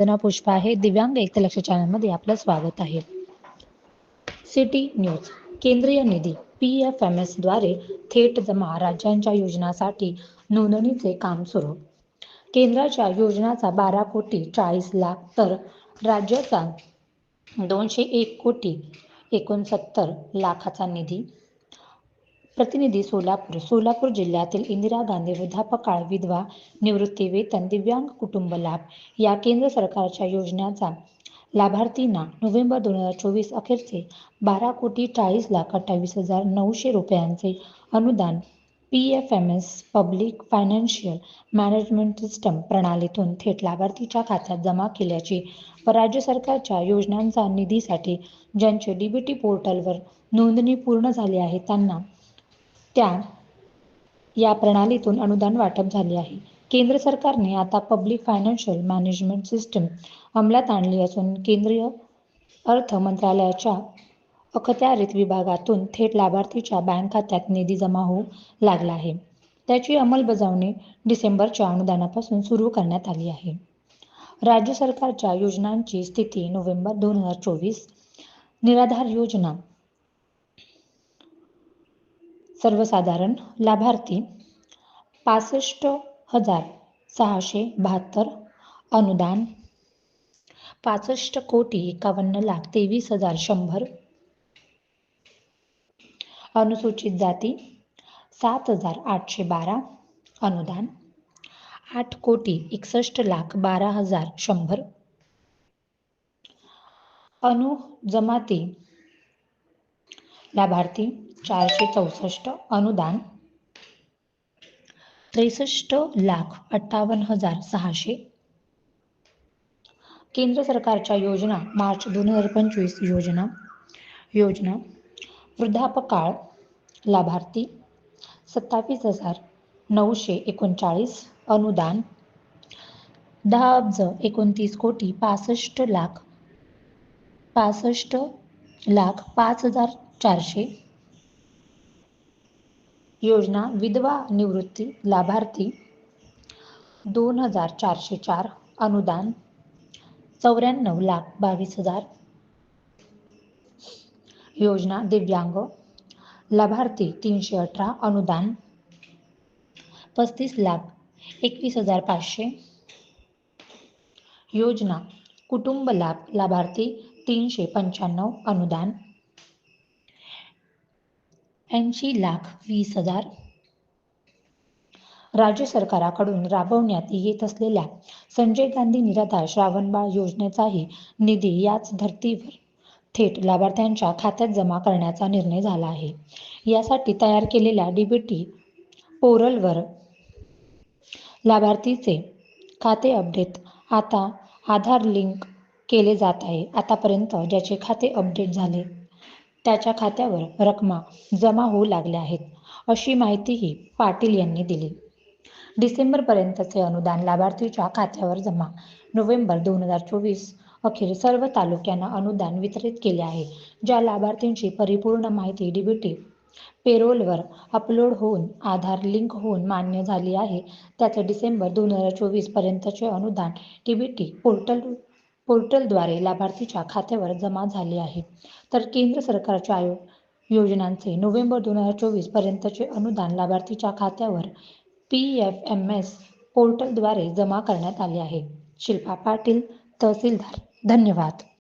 वंदना पुष्पा आहे. दिव्यांग एक लक्ष चॅनलमध्ये आपलं स्वागत आहे. City news. केंद्रीय निधी पी एफ एम एसद्वारे थेट जमा राज्यांच्या योजनासाठी नोंदणीचे काम सुरू. केंद्राच्या योजनाचा बारा कोटी चाळीस लाख तर राज्याचा दोनशे एक कोटी एकोणसत्तर लाखाचा निधी प्रतिनिधी सोलापूर सोलापूर जिल्ह्यातील इंदिरा गांधी वृद्धापकाळ विधवा निवृत्ती वेतन दिव्यांग कुटुंब लाभ या केंद्र सरकारच्या योजनेचा लाभार्थींना नोव्हेंबर दोन हजार चोवीस अखेरचे बारा कोटी चाळीस लाख अठ्ठावीस हजार नऊशे रुपयांचे अनुदान P F M S public financial management system प्रणालीतून थेट लाभार्थीच्या खात्यात जमा केल्याची व राज्य सरकारच्या योजनांचा निधीसाठी ज्यांचे डीबीटी पोर्टलवर नोंदणी पूर्ण झाली आहे त्यांना त्या या प्रणालीतून अनुदान वाटप झाले आहे. केंद्र सरकारने आता पब्लिक फायनान्शियल मॅनेजमेंट सिस्टम अंमलात आणली असून केंद्रीय अर्थ मंत्रालयाच्या अखत्यारीत विभागातून थेट लाभार्थीच्या बँक खात्यात निधी जमा होऊ लागला आहे. त्याची अंमलबजावणी डिसेंबरच्या अनुदानापासून सुरू करण्यात आली आहे. राज्य सरकारच्या योजनांची स्थिती नोव्हेंबर दोन हजार चोवीस निराधार योजना सर्वसाधारण लाभार्थी पासष्ट हजार सहाशे बहात्तर अनुदान पासष्ट कोटी एकावन्न लाख तेवीस हजार शंभर अनुसूचित जाती सात हजार आठशे बारा अनुदान आठ कोटी एकसष्ट लाख बारा हजार शंभर अनुजमाती लाभार्थी चारशे चौसष्ट अनुदान. त्रेसष्ट लाख अठ्ठावन्न हजार सहाशे. केंद्र सरकारच्या योजना मार्च दोन हजार पंचवीस योजना. योजना वृद्धापकाळ लाभार्थी सत्तावीस हजार नऊशे एकोणचाळीस अनुदान. दहा अब्ज एकोणतीस कोटी पासष्ट लाख पासष्ट लाख पाच हजार चारशे. योजना विधवा निवृत्ती लाभार्थी दोन हजार चारशे चार अनुदान चौऱ्याण्णव लाख बावीस हजार. योजना दिव्यांग लाभार्थी तीनशे अठरा अनुदान पस्तीस लाख एकवीस हजार पाचशे. योजना कुटुंब लाभ लाभार्थी तीनशे पंच्याण्णव अनुदान ऐंशी लाख वीस हजार. राज्य सरकाराकडून राबवण्यात येत असलेल्या संजय गांधी निराधार श्रावणबाळ योजनेचाही निधी याच धर्तीवर थेट लाभार्थ्यांच्या खात्यात जमा करण्याचा निर्णय झाला आहे. यासाठी तयार केलेल्या डीबीटी पोरलवर लाभार्थीचे खाते अपडेट आता आधार लिंक केले जात आहे. आतापर्यंत ज्याचे खाते अपडेट झाले त्याच्या खात्यावर रकमा जमा होऊ लागल्या आहेत अशी माहितीही पाटील यांनी दिली. डिसेंबरपर्यंतचे अनुदान लाभार्थीच्या खात्यावर जमा. नोव्हेंबर दोन हजार चोवीस अखेर सर्व तालुक्यांना अनुदान वितरित केले आहे ज्या लाभार्थींची परिपूर्ण माहिती डीबीटी पेरोलवर अपलोड होऊन आधार लिंक होऊन मान्य झाली आहे त्याचे डिसेंबर दोन हजार चोवीस पर्यंतचे अनुदान डीबीटी पोर्टल पोर्टलद्वारे लाभार्थीच्या खात्यावर जमा झाले आहे. तर केंद्र सरकारच्या योजनांचे नोव्हेंबर दोन हजार चोवीस पर्यंतचे अनुदान लाभार्थीच्या खात्यावर पी एफ एम एस पोर्टलद्वारे जमा करण्यात आले आहे. शिल्पा पाटील तहसीलदार धन्यवाद.